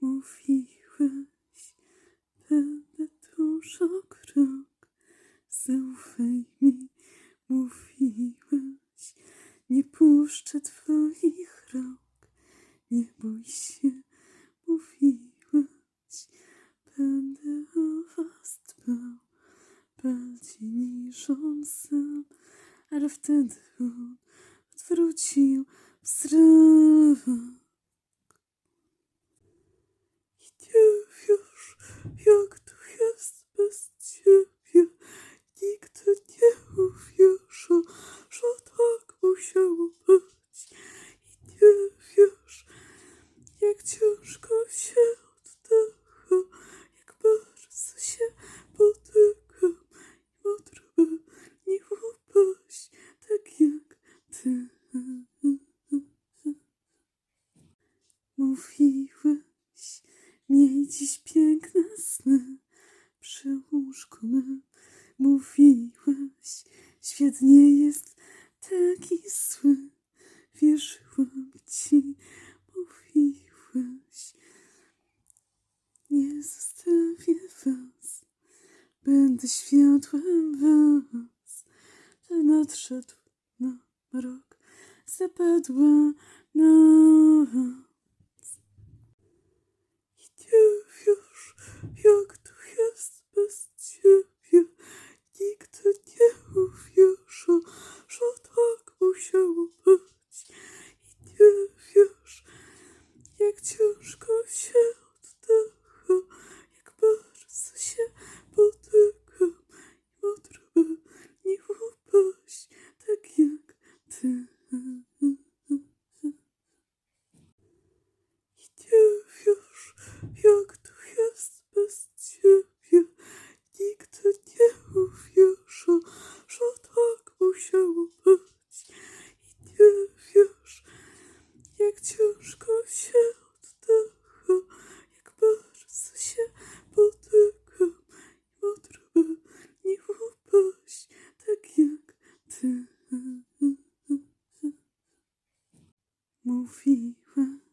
Mówiłeś, będę dużo krok, zaufaj mi, mówiłeś, nie puszczę twoich rąk, nie bój się, mówiłeś, będę o was dbał, bardziej niż on sam, ale wtedy on odwrócił wzrok. Miej dziś piękne sny przy łóżku mym. Mówiłeś, świat nie jest taki zły. Wierzyłam ci, mówiłeś, nie zostawię was. Będę światłem was. Ten nadszedł na rok, zapadła noc. movie.